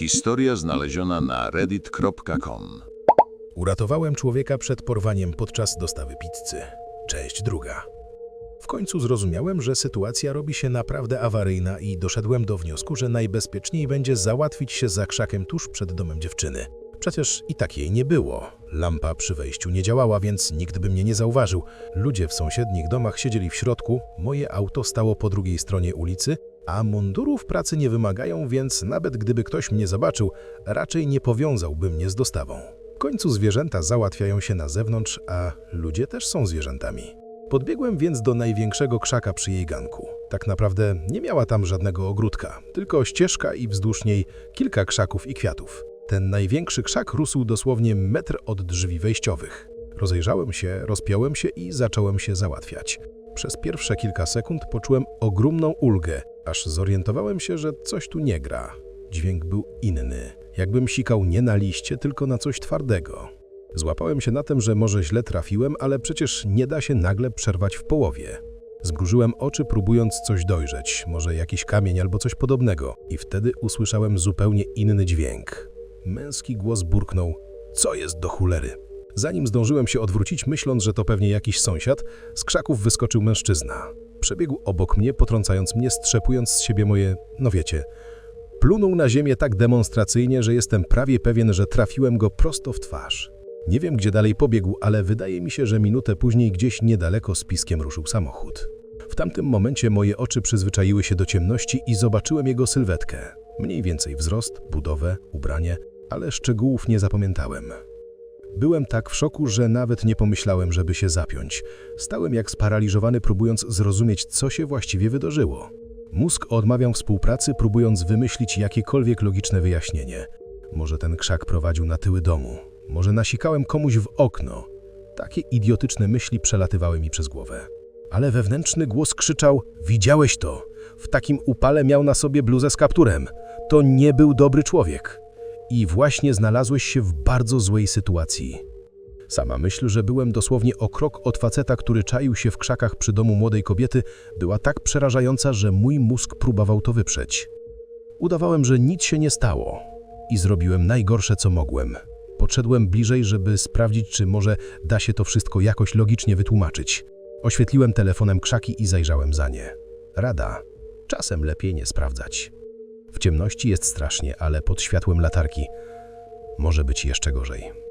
Historia znaleziona na reddit.com. Uratowałem człowieka przed porwaniem podczas dostawy pizzy. Część druga. W końcu zrozumiałem, że sytuacja robi się naprawdę awaryjna i doszedłem do wniosku, że najbezpieczniej będzie załatwić się za krzakiem tuż przed domem dziewczyny. Przecież i tak jej nie było. Lampa przy wejściu nie działała, więc nikt by mnie nie zauważył. Ludzie w sąsiednich domach siedzieli w środku, moje auto stało po drugiej stronie ulicy, a mundurów pracy nie wymagają, więc nawet gdyby ktoś mnie zobaczył, raczej nie powiązałby mnie z dostawą. W końcu zwierzęta załatwiają się na zewnątrz, a ludzie też są zwierzętami. Podbiegłem więc do największego krzaka przy jej ganku. Tak naprawdę nie miała tam żadnego ogródka, tylko ścieżka i wzdłuż niej kilka krzaków i kwiatów. Ten największy krzak rósł dosłownie metr od drzwi wejściowych. Rozejrzałem się, rozpiąłem się i zacząłem się załatwiać. Przez pierwsze kilka sekund poczułem ogromną ulgę, aż zorientowałem się, że coś tu nie gra. Dźwięk był inny, jakbym sikał nie na liście, tylko na coś twardego. Złapałem się na tym, że może źle trafiłem, ale przecież nie da się nagle przerwać w połowie. Zmrużyłem oczy, próbując coś dojrzeć, może jakiś kamień albo coś podobnego, i wtedy usłyszałem zupełnie inny dźwięk. Męski głos burknął: Co jest do chulery? Zanim zdążyłem się odwrócić, myśląc, że to pewnie jakiś sąsiad, z krzaków wyskoczył mężczyzna. Przebiegł obok mnie, potrącając mnie, strzepując z siebie moje, no wiecie. Plunął na ziemię tak demonstracyjnie, że jestem prawie pewien, że trafiłem go prosto w twarz. Nie wiem, gdzie dalej pobiegł, ale wydaje mi się, że minutę później gdzieś niedaleko z piskiem ruszył samochód. W tamtym momencie moje oczy przyzwyczaiły się do ciemności i zobaczyłem jego sylwetkę. Mniej więcej wzrost, budowę, ubranie, ale szczegółów nie zapamiętałem. Byłem tak w szoku, że nawet nie pomyślałem, żeby się zapiąć. Stałem jak sparaliżowany, próbując zrozumieć, co się właściwie wydarzyło. Mózg odmawiał współpracy, próbując wymyślić jakiekolwiek logiczne wyjaśnienie. Może ten krzak prowadził na tyły domu. Może nasikałem komuś w okno. Takie idiotyczne myśli przelatywały mi przez głowę. Ale wewnętrzny głos krzyczał: Widziałeś to? W takim upale miał na sobie bluzę z kapturem. To nie był dobry człowiek. I właśnie znalazłeś się w bardzo złej sytuacji. Sama myśl, że byłem dosłownie o krok od faceta, który czaił się w krzakach przy domu młodej kobiety, była tak przerażająca, że mój mózg próbował to wyprzeć. Udawałem, że nic się nie stało i zrobiłem najgorsze, co mogłem. Podszedłem bliżej, żeby sprawdzić, czy może da się to wszystko jakoś logicznie wytłumaczyć. Oświetliłem telefonem krzaki i zajrzałem za nie. Rada. Czasem lepiej nie sprawdzać. W ciemności jest strasznie, ale pod światłem latarki może być jeszcze gorzej.